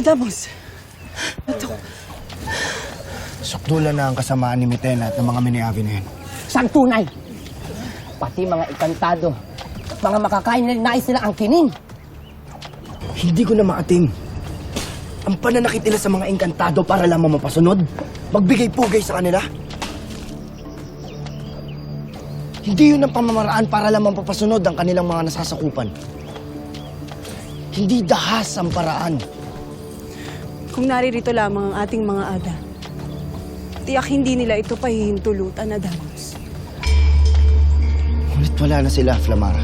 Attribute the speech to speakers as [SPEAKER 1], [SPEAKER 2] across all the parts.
[SPEAKER 1] Adamos.
[SPEAKER 2] Sukdulan na ang kasamaan ni Mitena at ng mga miniavi na yun.
[SPEAKER 3] Siyang tunay. Pati mga ikantado. Mga makakain na nais nila ang kining.
[SPEAKER 2] Hindi ko na maatim. Ang pananakit nila sa mga engkantado para lamang mapasunod. Magbigay pugay sa kanila. Hindi yun ang pamamaraan para lamang papasunod ang kanilang mga nasasakupan. Hindi dahas ang paraan.
[SPEAKER 1] Kung naririto lamang ang ating mga ada, tiyak hindi nila ito pahihintulutan, Adamos.
[SPEAKER 2] Ngunit wala na sila, Flamara.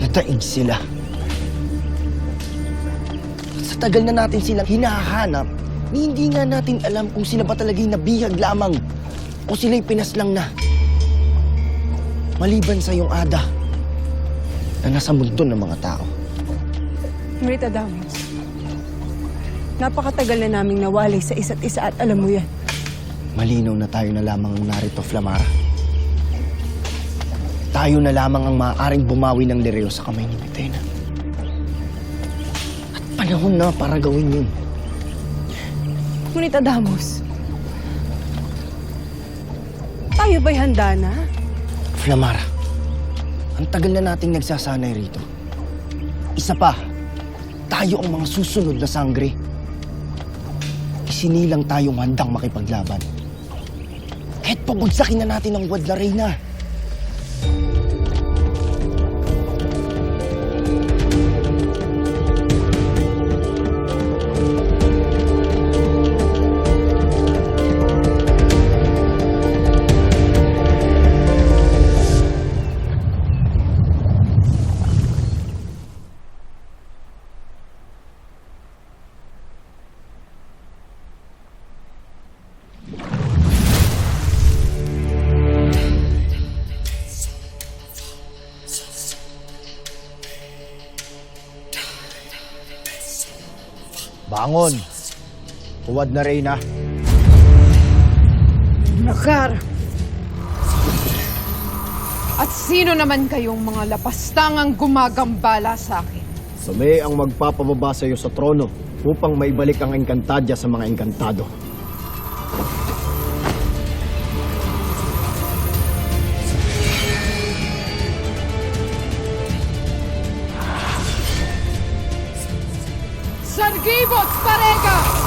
[SPEAKER 2] Nataig sila. At sa tagal na natin silang hinahanap, hindi nga natin alam kung sila ba talaga'y nabihag lamang o sila'y pinaslang na. Maliban sa iyong ada na nasa mundo ng mga tao.
[SPEAKER 1] Ngunit, Adamos, napakatagal na naming nawalay sa isa't isa at alam mo yan.
[SPEAKER 2] Malinaw na tayo na lamang ang narito, Flamara. Tayo na lamang ang maaaring bumawi ng Lereo sa kamay ni Mitena. At panahon na para gawin yun.
[SPEAKER 1] Ngunit, Adamos, tayo ba'y handa na?
[SPEAKER 2] Flamara, ang tagal na nating nagsasanay rito. Isa pa, tayo ang mga susunod na sangre. Isinilang tayong handang makipaglaban. Kahit pabagsakin na natin ang Wadla Bangon! Huwad na Reyna.
[SPEAKER 4] Nakar! At sino naman kayong mga lapastangang gumagambala sa akin?
[SPEAKER 2] Sumi ang magpapababa sa iyo sa trono upang maibalik ang engkantadya sa mga engkantado.
[SPEAKER 4] Sanguibot Sparega!